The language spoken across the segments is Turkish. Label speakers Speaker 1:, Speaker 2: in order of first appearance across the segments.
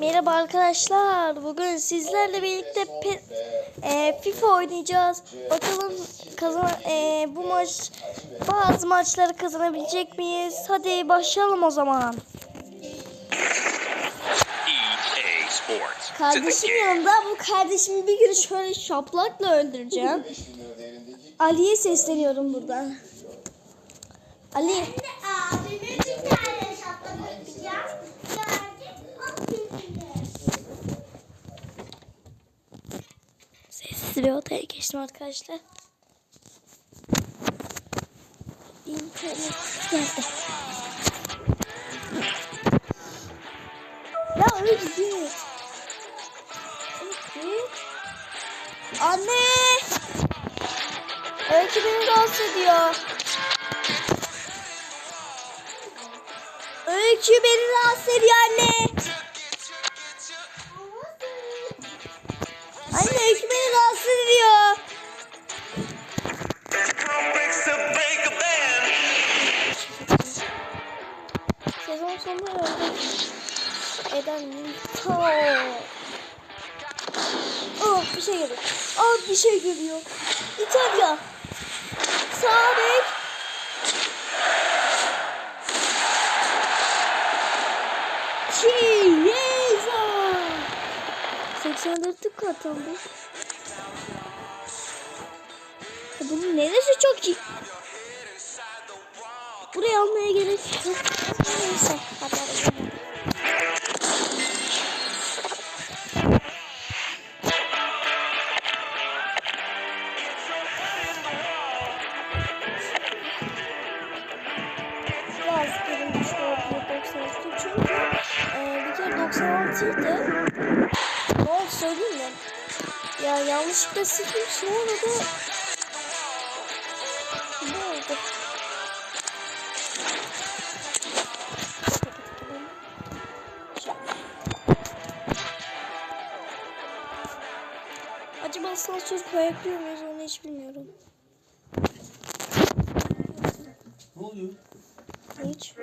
Speaker 1: Merhaba arkadaşlar. Bugün sizlerle birlikte pe- e, FIFA oynayacağız. Bakalım kazan e, bu maç bazı maçları kazanabilecek miyiz? Hadi başlayalım o zaman.
Speaker 2: The
Speaker 1: Kardeşim yanında bu kardeşimi bir gün şöyle şaplakla öldüreceğim.
Speaker 3: 5 bin lira değerindeki
Speaker 1: Ali'ye sesleniyorum buradan. Ali
Speaker 4: Şimdi abimin bir tane şapka yapacağım. Gördüm. O kimdi?
Speaker 1: Sessiz bir odaya geçtim arkadaşlar. İnternet geldi. Ya öyle. Öykü. Anne! Öykü beni rahatsız ediyor. Öykü beni rahatsız ediyor. Anne Milton. Oh bir şey geliyor. Oh bir şey geliyor. İtalya. Sağ bek. Chiesa. 84'lük karton bu. Ya Bunun neresi çok iyi? Buraya almaya gerek yok. Neyse. Hadi alalım. Kere 96 idi. Ne oldu söyleyeyim mi? Ya yanlışlıkla sildim sonra da ne oldu? Acaba asansör koyabiliyor muyuz onu hiç bilmiyorum.
Speaker 5: Ne oluyor?
Speaker 1: Hiç.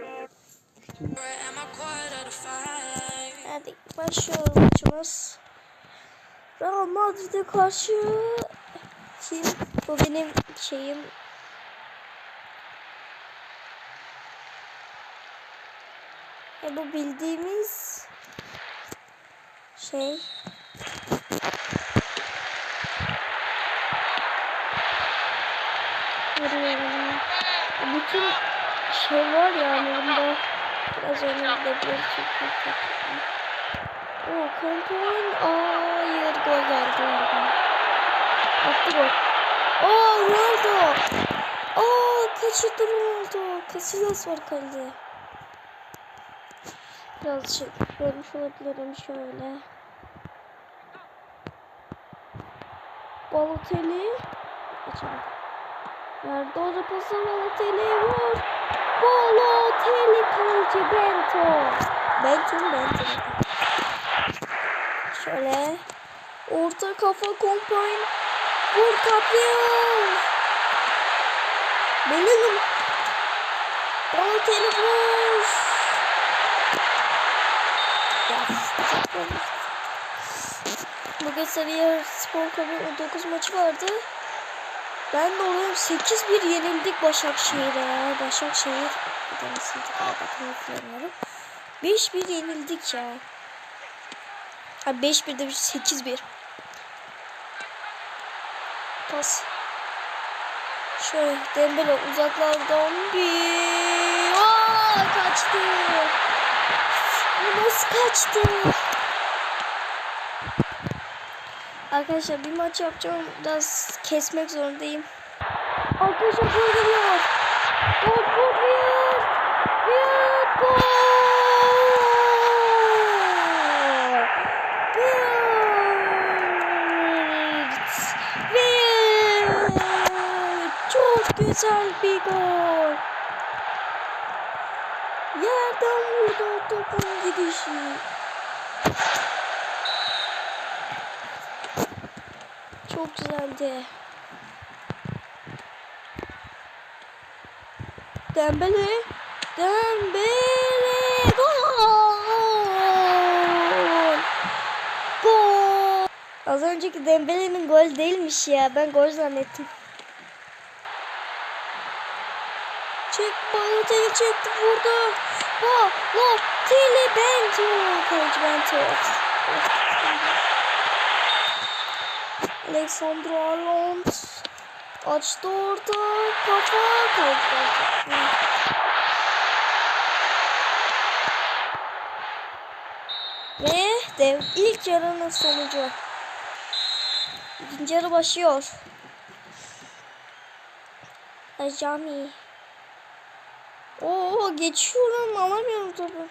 Speaker 1: Hadi başlıyor maçımız. Real Madrid'e karşı kim? Bu benim şeyim. E bu bildiğimiz şey. Vuruyorum. Bütün şey var ya bunda biraz önce gidebilir çünkü. O kontrol. Hayır gol geldi oradan. Attı gol. Aa Ronaldo. Aa kaçırdı Ronaldo. Casillas var kalede. Birazcık görmüş olabilirim şöyle. Balotelli. Geçelim. Nerede o da pası Balotelli vur. Balotelli kaleci Bento. Bento Bento? Şöyle. Orta kafa kompayn. Vur kapıyor. Bellingham. Balotelli vur. Bugün Sarıyer Spor Kulübü 9 maçı vardı. Ben de oluyorum 8-1 yenildik Başakşehir'e. Başakşehir denesiydik galiba hatırlamıyorum. 5-1 yenildik ya. Ha 5-1 demiş 8-1. Pas. Şöyle Dembele uzaklardan bir. Aa, kaçtı. Bu nasıl kaçtı? Arkadaşlar bir maç yapacağım. Biraz kesmek zorundayım. Arkadaşlar gol geliyor. Gol gol. Bir gol. Bir. Çok güzel bir gol. Yerden vurdu topun gidişi. Çok güzeldi. Dembele. Dembele. Gol. Gol. Az önceki Dembele'nin gol değilmiş ya. Ben gol zannettim. Çek Balotelli çekti vurdu. Balotelli Bento. Kaleci Bento. Alexandro Arnold. Açtı orta. Kafa. Bento. Ve dev ilk yarının sonucu. İkinci yarı başlıyor. Ajami. Oo geçiyorum alamıyorum topu.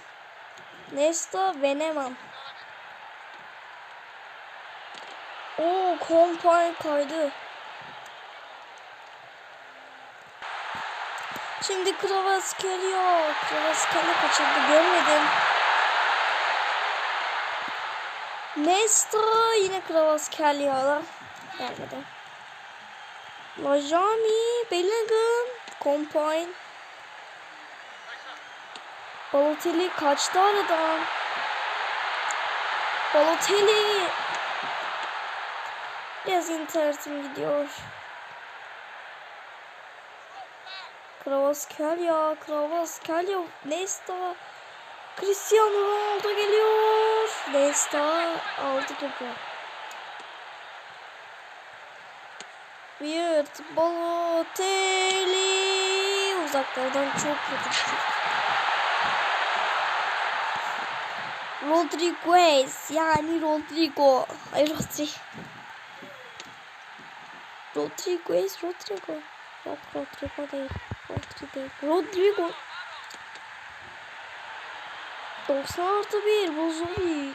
Speaker 1: Nesta Veneman. Oo kompany kaydı. Şimdi Kravas geliyor. Kravas kale kaçırdı görmedim. Nesta yine Kravas geliyor. Gelmedi. Lajami, Bellingham, Kompany. Balotelli kaçtı aradan. Balotelli. Biraz internetim gidiyor. Kravaskelya, Kravaskelya, Nesta. Cristiano Ronaldo geliyor. Nesta aldı topu. Weird Balotelli uzaklardan çok kötü. Rodriguez yani Rodrigo. Ay Rodri. Rodriguez, Rodrigo. Yok Rodrigo değil. Rodri değil. Rodrigo. 90 artı 1 Bozovic.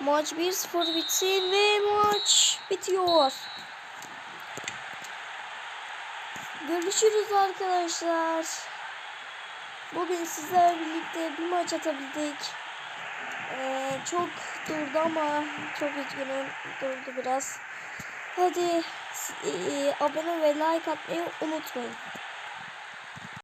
Speaker 1: Maç 1-0 bitsin ve maç bitiyor. Görüşürüz arkadaşlar. Bugün sizlerle birlikte bir maç atabildik. Ee, çok durdu ama çok üzgünüm. Durdu biraz. Hadi e, abone ve like atmayı unutmayın.